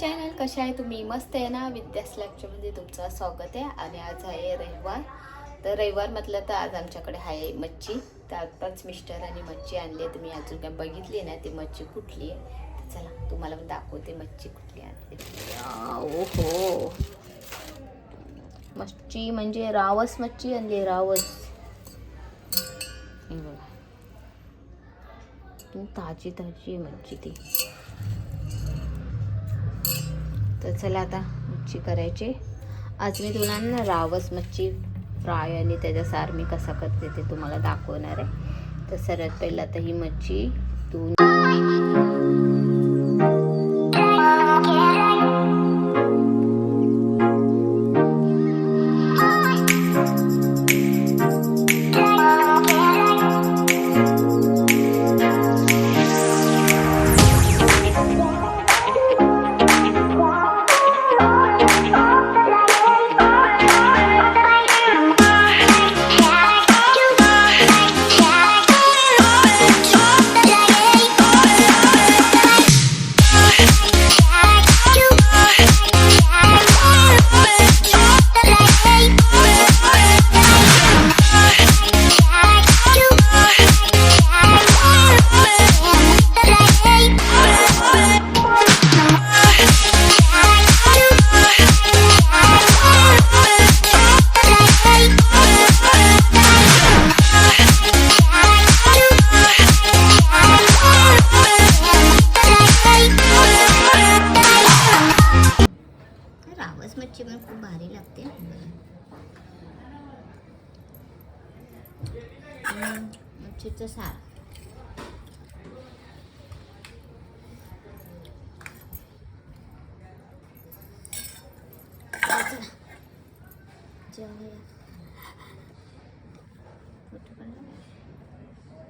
नमस्ते ना? विद्यास मध्ये तुमचं स्वागत आहे. आणि आज आहे रविवार. तर रविवार म्हटलं तर आज आमच्याकडे आहे मच्छी. तर आताच मिस्टरांनी मच्छी आणली आहे. तुम्ही अजून काय बघितली ना ती मच्छी कुठली आहे? तर चला तुम्हाला पण दाखवते मच्छी कुठली आणली ओहो. मच्छी म्हणजे रावस मच्छी आणली रावस. ताजी ताजी आहे मच्छी ती. तर चला आता मच्छी करायची. आज मी तुम्हाला ना रावस मच्छी फ्राय आणि त्याचा सार मी कसा करते ते तुम्हाला दाखवणार आहे. तर सर्वात पहिलं आता ही मच्छी धुवून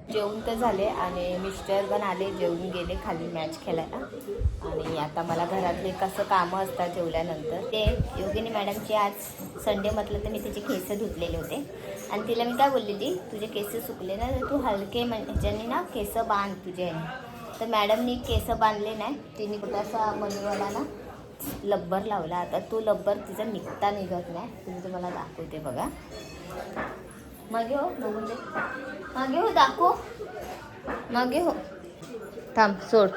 जेवण तर झाले आणि मिस्टर पण आले जेवून गेले खाली मॅच खेळायला. आणि आता मला घरातले कसं कामं असतात जेवल्यानंतर ते योगिनी मॅडमची आज संडे म्हटलं तर मी तिचे केस धुतलेले होते. आणि तिला मी काय बोललेली तुझे केस सुकले ना तर तू हलके म्हणजे ह्याच्याने ना केस बांध तुझे. तर मॅडमनी केस बांधले नाही तिने कुठं असं मनवाला ना लब्बर लावला. आता तो लब्बर तिचा निघता निघत नाही. तुम्ही तुम्हाला दाखवते बघा. मागे हो बघून दे. मागे हो दाखव. मागे हो. थांब सोड.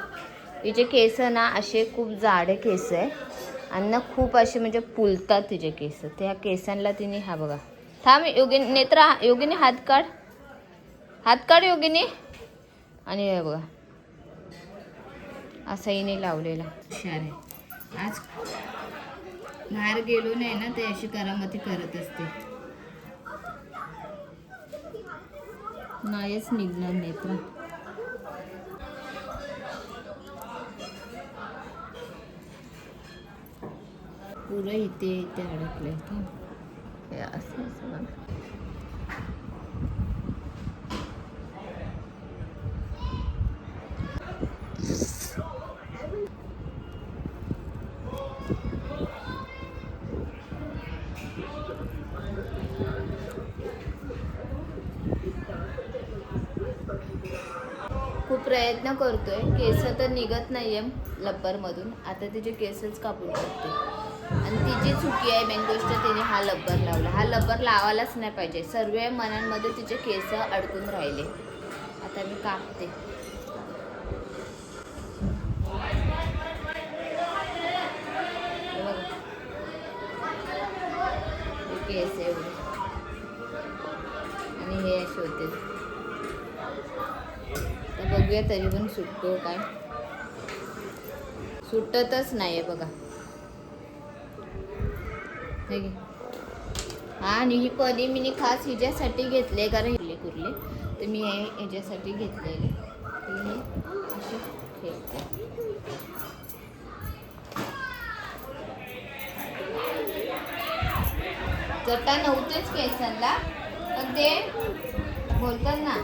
तिचे केस ना असे खूप जाडे केस आहे. आणि ना खूप असे म्हणजे फुलतात तिचे केस. त्या केसांना तिने हा बघा. थांब योगिनी नेत्रा योगिनी हात काढ. हात काढ योगिनी. आणि बघा. असा हिने लावलेला. हुशार आहे. आज बाहेर गेलो नाही ना ते अशी करामती करत असते. नाहीच निघणार नेत्र पुरं इथे इथे हे असं असं प्रयत्न करतोय. केस तर निघत नाहीये लब्बरमधून. आता तिचे केसच कापून टाकते. आणि तिची चुकी आहे मेन गोष्ट तिने हा लब्बर लावला. हा लब्बर लावायलाच नाही पाहिजे. सर्व मनांमध्ये तिचे केस अडकून राहिले. आता मी कापते. केस एवढे. आणि हे असे होते काढूया तरी पण सुटतो काय. सुटतच नाही आहे बघा आणि ही पदी मी खास हिच्यासाठी घेतले कारण हिरले कुर्ले. तर मी हे ह्याच्यासाठी घेतलेले. हे असे ठेवते. चटा नव्हतेच केसांना पण ते बोलतात ना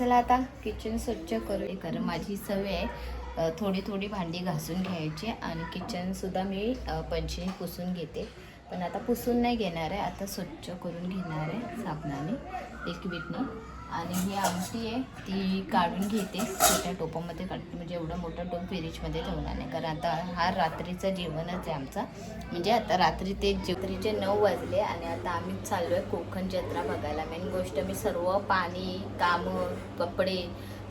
चला आता किचन स्वच्छ करू. कारण माझी सवय आहे थोडी थोडी भांडी घासून घ्यायची आणि किचनसुद्धा मी अ, पंचीने पुसून घेते. पण आता पुसून नाही घेणार आहे आता स्वच्छ करून घेणार आहे साबणाने लिक्विडने आणि ही आमटी आहे ती काढून घेते छोट्या टोपामध्ये काढते म्हणजे एवढं मोठं टोप फ्रीजमध्ये ठेवणार नाही. कारण आता हा रात्रीचं जेवणच आहे आमचा. म्हणजे आता रात्री ते रात्रीचे नऊ वाजले आणि आता आम्ही चाललो आहे कोकण जत्रा बघायला. मेन गोष्ट मी सर्व पाणी कामं कपडे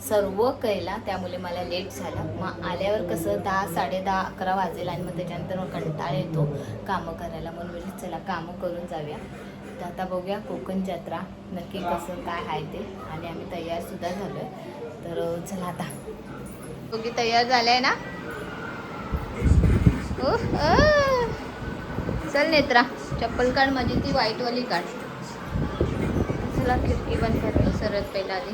सर्व केला. त्यामुळे मला लेट झाला. मग आल्यावर कसं दहा साडे दहा अकरा वाजेल आणि मग त्याच्यानंतर मग कंटाळा येतो कामं करायला. म्हणून म्हणजे चला कामं करून जाऊया. तर आता बघूया कोकण जत्रा नक्की कसं काय आहे ते. आणि आम्ही तयारसुद्धा झालो आहे तर चला आता. दोघी तयार झाल्या आहे ना ओ, चल नेत्रा चप्पल काढ माझी ती व्हाईटवाली काढ. चला खिडकी बंद करतो सरळ पहिला आधी.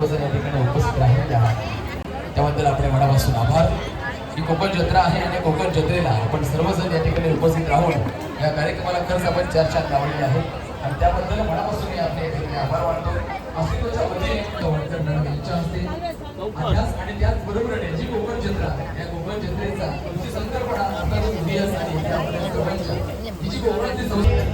या ठिकाणी उपस्थित राहिलेले आहात त्याबद्दल आपले मनापासून आभार. ही कोकण जत्रा आहे आणि कोकण जत्रेला आपण सर्वजण या ठिकाणी उपस्थित राहून या कार्यक्रमाला खरंच आपण चर्चा लावलेली आहे. आणि त्याबद्दल मनापासून मी आपले या ठिकाणी आभार मानतो. अस्तित्वाच्या वतीने गव्हर्नर जनरल यांच्या हस्ते अभ्यास आणि त्याचबरोबर जी कोकण जत्रा या कोकण जत्रेचा तुमची संकल्पना आता जो इतिहास आणि त्या आपल्या सर्वांच्या ही जी कोकणातली संस्कृती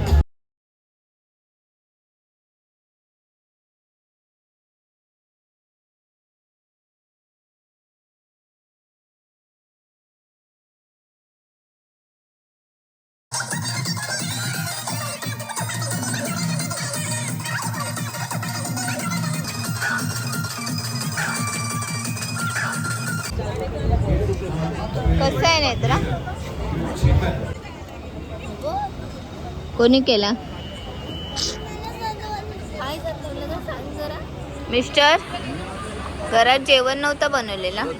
कोणी केला? मिस्टर घरात जेवण नव्हतं बनवलेलं.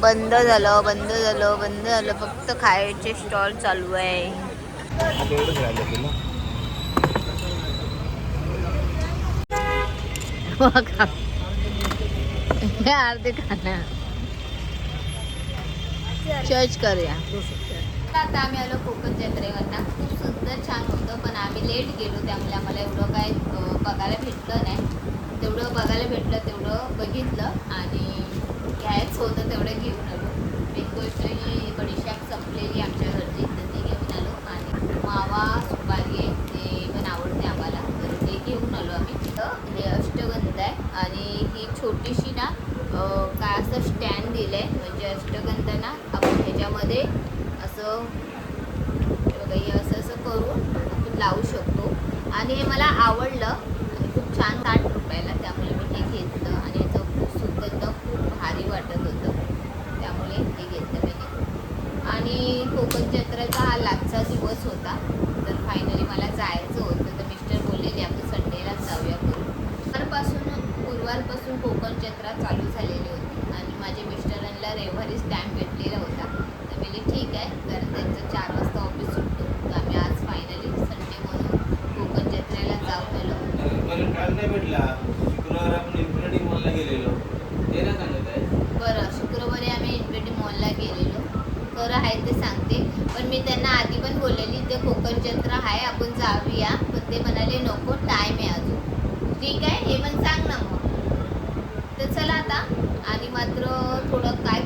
बंद झालं बंद झालं बंद झालं. फक्त खायचे स्टॉल चालू आहे. बघा. हे अर्धे खाना चर्च करूया. आता आम्ही आलो कोकण जत्रेवरना. खूप सुंदर छान होतं पण आम्ही लेट गेलो त्यामुळे आम्हाला एवढं काय बघायला भेटलं नाही. तेवढं बघायला भेटलं तेवढं बघितलं आणि घ्यायचं होतं तेवढं घेऊन आलो. एक गोष्ट ही बडीशाप संपलेली आमच्या घरची तर ती घेऊन आलो. आणि मावा सुपारी आहे ते पण आवडते आम्हाला. तर ते घेऊन आलो आम्ही. तिथं हे अष्टगंध आहे आणि ही छोटीशी ना काय असं स्टँड दिलं आहे म्हणजे अष्टगंध ना मध्ये असं हे बघा हे असं असं करून आपण लावू शकतो. आणि हे मला आवडलं आणि खूप छान साठ रुपयाला त्यामुळे मी हे घेतलं आणि याचं खूप सुगंध खूप भारी वाटत होतं त्यामुळे हे घेतलं मी आणि कोकण जत्रेचा हा लाचचा दिवस होता तर फायनली मला जायचं होतं तर मिस्टर बोललेले आपण संडेलाच जाऊया करून गुरुवारपासून गुरुवारपासून कोकण जत्रा चालू झालेली होती आणि माझ्या मिस्टरांना रविवारी स्टॅम्प भेटलेला होता तर मी ठीक आहे कारण त्यांचं चार वाजता ऑफिस सुटतो तर आम्ही आज फायनली संडे म्हणून कोकण जत्रेला जाऊन आलो पर्यंत टाइम नाही भेटला शुक्रवार आपण इन्फिनिटी मॉलला गेलेलो ते ना सांगत आहे बरं शुक्रवारी आम्ही इन्फिनिटी मॉलला गेलेलो खरं आहे ते सांगते पण मी त्यांना आधी पण बोललेली ते कोकण जत्रा आहे आपण जाऊया. पण ते म्हणाले नको टाईम आहे अजून. ठीक आहे हे पण सांग ना मग. तर चला आता. आणि मात्र थोडं काय